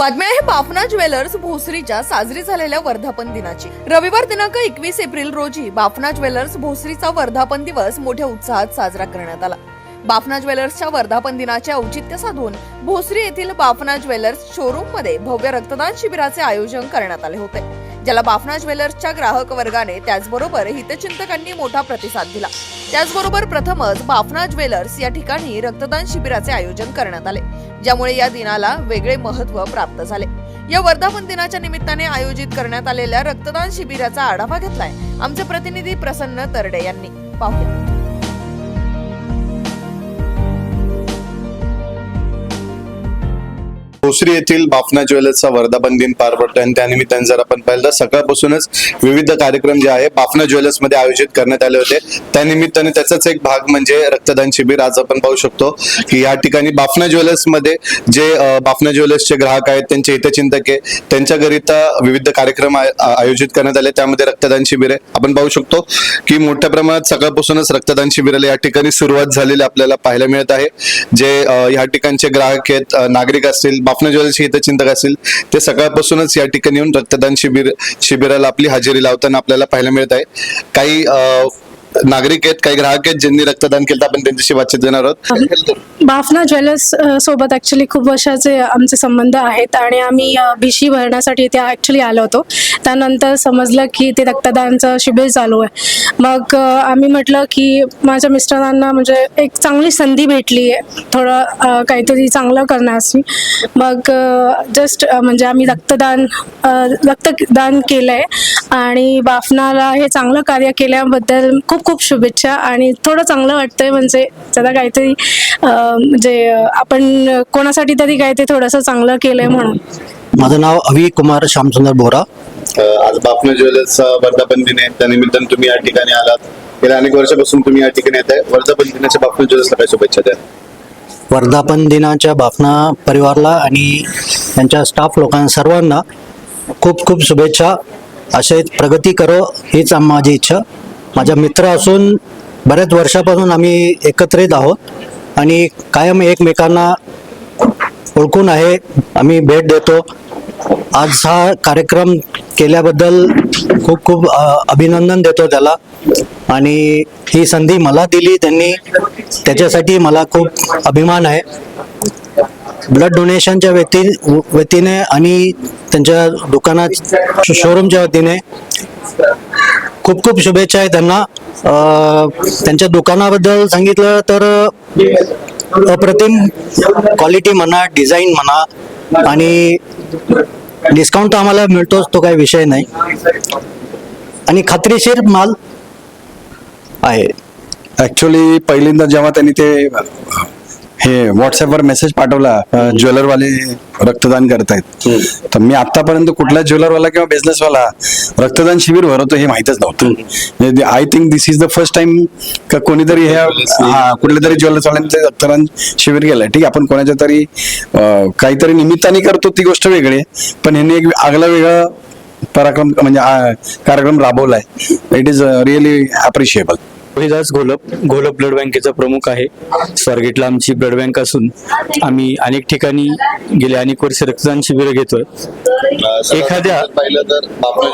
बातमी आहे बाफना ज्वेलर्स भोसरीच्या साजरी झालेल्या वर्धापन दिनाची. रविवार दिनांक एकवीस एप्रिल रोजी बाफना ज्वेलर्स भोसरीचा वर्धापन दिवस मोठ्या उत्साहात साजरा करण्यात आला. बाफना ज्वेलर्सच्या वर्धापन दिनाचे औचित्य साधून भोसरी येथील बाफना ज्वेलर्स शोरूममध्ये भव्य रक्तदान शिबिराचे आयोजन करण्यात आले होते. ज्याला बाफना ज्वेलर्सच्या ग्राहक वर्गाने त्याचबरोबर हितचिंतकांनी मोठा प्रतिसाद दिला. त्याचबरोबर प्रथमच बाफना ज्वेलर्स या ठिकाणी रक्तदान शिबिराचे आयोजन करण्यात आले ज्यामुळे या दिनाला वेगळे महत्त्व प्राप्त झाले. या वर्धापन दिनाच्या निमित्ताने आयोजित करण्यात आलेल्या रक्तदान शिबिराचा आढावा घेतलाय आमचे प्रतिनिधी प्रसन्न तरडे यांनी. पाहूया. भोसरी येथील बाफना ज्वेलर्सचा वर्धापन दिन पार पडतो आणि त्यानिमित्ताने जर आपण पाहिलं तर सकाळपासूनच विविध कार्यक्रम जे आहे बाफना ज्वेलर्समध्ये आयोजित करण्यात आले होते. त्यानिमित्ताने त्याचाच एक भाग म्हणजे रक्तदान शिबिर आज आपण पाहू शकतो. की या ठिकाणी बाफना ज्वेलर्समध्ये जे बाफना ज्वेलर्सचे ग्राहक आहेत त्यांचे हितचिंतक आहे त्यांच्याकरिता विविध कार्यक्रम आयोजित करण्यात आले. त्यामध्ये रक्तदान शिबिर आहे. आपण पाहू शकतो की मोठ्या प्रमाणात सकाळपासूनच रक्तदान शिबिराला या ठिकाणी सुरुवात झालेली आपल्याला पाहायला मिळत आहे. जे या ठिकाणचे ग्राहक आहेत नागरिक असतील बाफना ज्वेलर्सचे हितचिंतक असतील ते सकाळपासूनच या ठिकाणी येऊन रक्तदान शिबिर शिबिराला आपली हजेरी लावताना आपल्याला पाहायला मिळत आहे. काही नागरिक आहेत काही ग्राहक आहेत ज्यांनी रक्तदान केलं आपण त्यांच्याशी बातचीत देणार आहोत. बाफना ज्वेलर्स सोबत ऍक्च्युली खूप वर्षाचे आमचे संबंध आहेत आणि आम्ही भिशी भरण्यासाठी इथे ॲक्च्युली आलो होतो. त्यानंतर समजलं की ते रक्तदानचं शिबिर चालू आहे. मग आम्ही म्हटलं की माझ्या मिस्टरांना म्हणजे एक चांगली संधी भेटली आहे. थोडं काहीतरी चांगलं करण्यास मग जस्ट म्हणजे आम्ही रक्तदान रक्तदान केलं आहे आणि बाफनाला हे चांगलं कार्य केल्याबद्दल खूप खूप शुभेच्छा आणि थोडं चांगलं वाटतंय म्हणजे जरा काहीतरी म्हणजे आपण कोणासाठी तरी काय ते थोडंसं चांगलं केलंय म्हणून. माझं नाव अवी कुमार श्यामसुंदर बोरा. आज बाफना ज्वेलर्सचा वर्धापन दिन आहे त्यानिमित्ताने तुम्ही या ठिकाणी आलात. गेल्या अनेक वर्षापासून तुम्ही या ठिकाणी येत आहे. वर्धापन दिनाच्या बाफना ज्वेलर्सला काय शुभेच्छा द्या वर्धापन दिनाच्या बाफना परिवारला आणि त्यांच्या स्टाफ लोकांना सर्वांना खूप खूप शुभेच्छा. असे प्रगती करो हीच आम- माझी इच्छा. माझा मित्र असून बऱ्याच वर्षापासून आम्ही एकत्रित आहोत आणि कायम एकमेकांना ओळखून आहे. आम्ही भेट देतो. आज हा कार्यक्रम केल्याबद्दल खूप खूप अभिनंदन देतो त्याला. आणि ही संधी मला दिली त्यांनी. त्याच्यासाठी मला खूप अभिमान आहे. ब्लड डोनेशनच्या व्यक्ती वतीने आणि त्यांच्या दुकानात शोरूमच्या वतीने खूप खूप शुभेच्छा आहे त्यांना. त्यांच्या दुकानाबद्दल सांगितलं तर अप्रतिम क्वालिटी म्हणा डिझाईन म्हणा आणि डिस्काउंट तर आम्हाला मिळतोच तो काही विषय नाही. आणि खात्रीशीर माल आहे. ऍक्च्युली पहिल्यांदा जेव्हा त्यांनी ते हे व्हॉट्सअपवर मेसेज पाठवला ज्वेलरवाले रक्तदान करतायत. तर मी आतापर्यंत कुठला ज्वेलरवाला किंवा बिझनेसवाला रक्तदान शिबिर भरवतो हे माहितच नव्हतं. I think this is the first time का कोणीतरी ह्या हा कुठल्या तरी ज्वेलर्सवाल्यांचं रक्तदान शिबिर केलंय. ठीक आहे आपण कोणाच्या तरी काहीतरी निमित्ताने करतो ती गोष्ट वेगळी पण ह्यांनी एक आगला वेगळा पराक्रम म्हणजे कार्यक्रम राबवलाय. It is really appreciable Rohidas Gholap Gholap blood बँकेचा प्रमुख आहे. स्वारगेटला आमची ब्लड बँक असून आम्ही अनेक ठिकाणी गेले अनेक वर्ष रक्तदान शिबिर घेतोय. एखाद्या- पाहिलं तर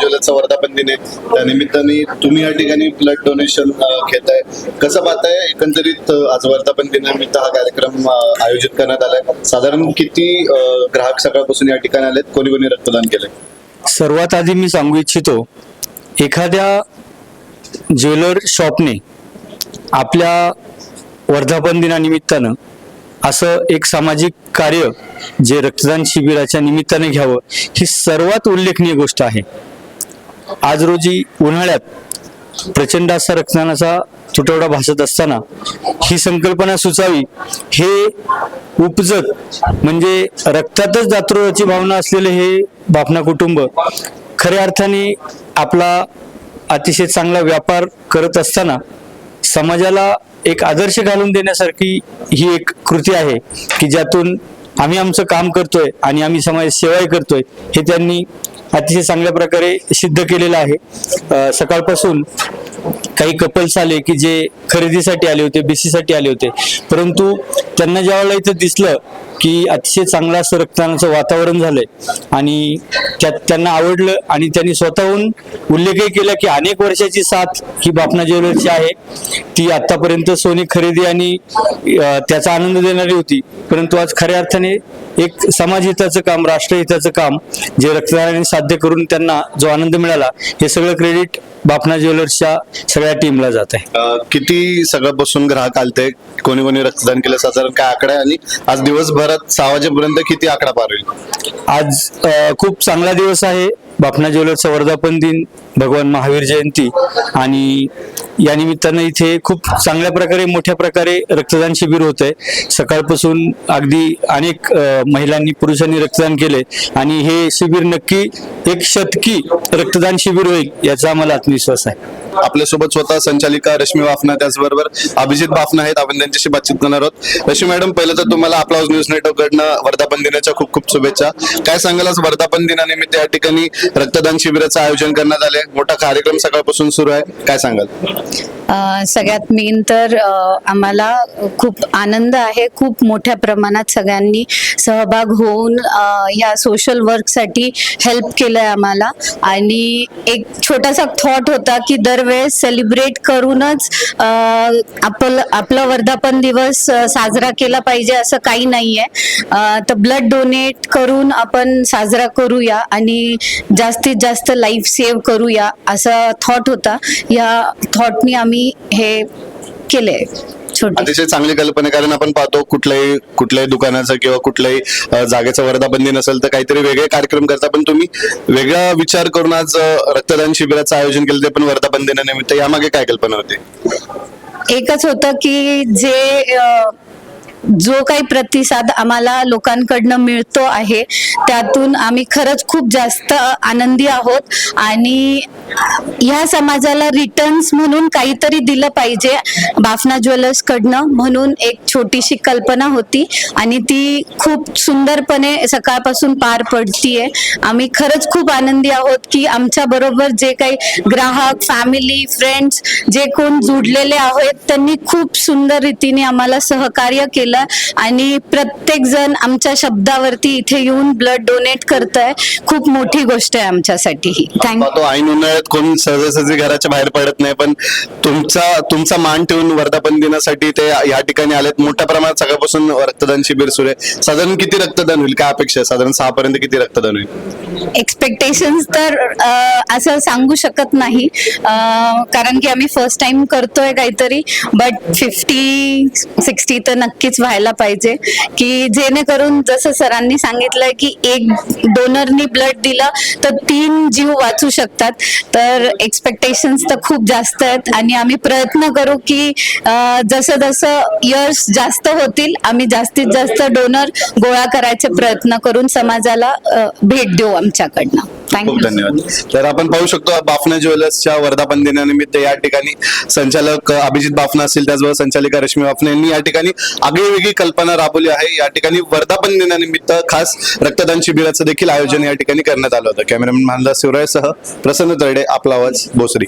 ज्वेलर्सचा वर्धापन दिन आहे. त्यानिमित्ताने तुम्ही या ठिकाणी ब्लड डोनेशन घेताय. कसं पाहताय? एकंदरीत आज वर्धापन दिनानिमित्त हा कार्यक्रम आयोजित करण्यात आलाय. साधारण किती ग्राहक सकाळपासून या ठिकाणी आलेत? कोणी कोणी रक्तदान केलंय? सर्वात आधी मी सांगू इच्छितो एखाद्या ज्वेलर शॉपने आपल्या वर्धापन दिनानिमित्तानं असं एक सामाजिक कार्य जे रक्तदान शिबिराच्या निमित्ताने घ्यावं ही सर्वात उल्लेखनीय गोष्ट आहे. आज रोजी उन्हाळ्यात प्रचंड असा रक्तदानाचा तुटवडा भासत असताना ही संकल्पना सुचावी हे उपजत म्हणजे रक्तातच दातृत्वाची भावना असलेले हे बापना कुटुंब खऱ्या अर्थाने आपला अतिशय चांगला व्यापार करत असताना समाजाला एक आदर्श घालून देण्यासारखी ही एक कृती आहे की ज्यातून आम्ही आमचं काम करतोय आणि आम्ही समाज सेवाही करतोय हे त्यांनी अतिशय चांगल्या प्रकारे सिद्ध केलेलं आहे. सकाळपासून काही कपल्स आले की जे खरेदीसाठी आले होते BC आले होते. परंतु त्यांना ज्यावेळेला इथं दिसलं की अतिशय चांगलं असं रक्तदानाचं वातावरण झालंय आणि त्यात त्यांना आवडलं आणि त्यांनी स्वतःहून उल्लेखही केला की अनेक वर्षाची साथ ही बापना ज्वेलर्सची आहे. ती आतापर्यंत सोने खरेदी आणि त्याचा आनंद देणारी होती. परंतु आज खऱ्या अर्थाने एक समाजहिताचं काम राष्ट्रहिताचं काम जे रक्तदानाने साध्य करून त्यांना जो आनंद मिळाला हे सगळं क्रेडिट बापना ज्वेलर्सच्या सगळ्या टीमला जात आहे. अ, किती सगळं बसून ग्राहक आलते? कोणी कोणी रक्तदान केलं? साधारण काय आकडा आहे? आणि आज दिवसभरात सहा वाजेपर्यंत किती आकडा पार होईल? आज अ, खूप चांगला दिवस आहे. बापना ज्वेलर्सचा वर्धापन दिन भगवान महावीर जयंती आणि या निमित्तानं इथे खूप चांगल्या प्रकारे मोठ्या प्रकारे रक्तदान शिबिर होत आहे सकाळपासून अगदी अनेक महिलांनी पुरुषांनी रक्तदान केले आणि हे शिबिर नक्की एक शतकी रक्तदान शिबिर होईल याचा आम्हाला आत्मविश्वास आहे. आपल्यासोबत स्वतः संचालिका रश्मी वाफना त्याचबरोबर अभिजित बाफना आहेत. आपण त्यांच्याशी बातचीत करणार आहोत. रश्मी मॅडम पहिलं तर तुम्हाला आपला न्यूज नेटवर्क कडनं वर्धापन दिनाच्या खूप खूप शुभेच्छा. काय सांगाल आज वर्धापन दिनानिमित्त या ठिकाणी रक्तदान शिबिराचं आयोजन करण्यात आले मोठा कार्यक्रम सकाळपासून सुरू आहे. काय सांगाल? सगळ्यात मेन तर आम्हाला खूप आनंद आहे. खूप मोठ्या प्रमाणात सगळ्यांनी सहभाग होऊन या सोशल वर्कसाठी हेल्प केलं आहे आम्हाला. आणि एक छोटासा थॉट होता की दरवेळेस सेलिब्रेट करूनच आपलं आपला वर्धापन दिवस साजरा केला पाहिजे असं काही नाही आहे तर ब्लड डोनेट करून आपण साजरा करूया आणि जास्तीत जास्त लाईफ सेव्ह करूया असा थॉट होता. या थॉट आम्ही हे केले छोटे. अतिशय चांगली कल्पना आहे, कारण आपण पाहतो कुठल्याही कुठल्याही दुकानाचं किंवा कुठल्याही जागेचं वर्धापन दिन असेल तर काहीतरी वेगळे कार्यक्रम करता. पण तुम्ही वेगळा विचार करून आज रक्तदान शिबिराचं आयोजन केलं ते पण वर्धापन दिनानिमित्त यामागे काय कल्पना होती? एकच होतं की जे जो काही प्रतिसाद आम्हाला लोकांकडनं मिळतो आहे त्यातून आम्ही खरंच खूप जास्त आनंदी आहोत आणि ह्या समाजाला रिटर्न्स म्हणून काहीतरी दिलं पाहिजे बाफना ज्वेलर्स कडनं म्हणून एक छोटीशी कल्पना होती आणि ती खूप सुंदरपणे सकाळपासून पार पडतीये. आम्ही खरंच खूप आनंदी आहोत की आमच्या बरोबर जे काही ग्राहक फॅमिली फ्रेंड्स जे कोण जुडलेले आहेत त्यांनी खूप सुंदर रीतीने आम्हाला सहकार्य केलं. आणि प्रत्येक जण आमच्या शब्दावरती इथे येऊन ब्लड डोनेट करत आहे खूप मोठी गोष्ट आहे आमच्यासाठी ही. थँक्यू ऐन उन्हाळ्यात कोण सहजासहजी घराच्या बाहेर पडत नाही पण तुमचा तुमचा मान ठेवून वर्धापन दिनासाठी ते या ठिकाणी आलेत. मोठ्या प्रमाणात सकाळपासून रक्तदान शिबिर सुरू आहे. साधारण किती रक्तदान होईल? काय अपेक्षा आहे? साधारण सहा पर्यंत किती रक्तदान होईल? एक्सपेक्टेशन्स तर असं सांगू शकत नाही. कारण की आम्ही फर्स्ट टाइम करतोय काहीतरी बट फिफ्टी सिक्स्टी तर नक्कीच व्हायला पाहिजे. की जेणेकरून जसं सरांनी सांगितलंय की एक डोनरनी ब्लड दिलं तर तीन जीव वाचू शकतात. तर एक्सपेक्टेशन्स तर खूप जास्त आहेत. आणि आम्ही प्रयत्न करू की जसं जसं इयर्स जास्त होतील आम्ही जास्तीत जास्त डोनर गोळा करायचे प्रयत्न करून समाजाला भेट देऊ आमच्याकडनं. खूप धन्यवाद. तर आपण पाहू शकतो बाफना ज्वेलर्सच्या वर्धापन दिनानिमित्त या ठिकाणी संचालक अभिजित बाफना असतील त्याचबरोबर संचालिका रश्मी बाफना यांनी या ठिकाणी वेगळी कल्पना राबवली आहे. या ठिकाणी वर्धापन दिनानिमित्त खास रक्तदान शिबिराचं देखील आयोजन या ठिकाणी करण्यात आलं होतं. कॅमेरामॅन मानला शिवरायसह प्रसन्न तरडे आपला आवाज भोसरी.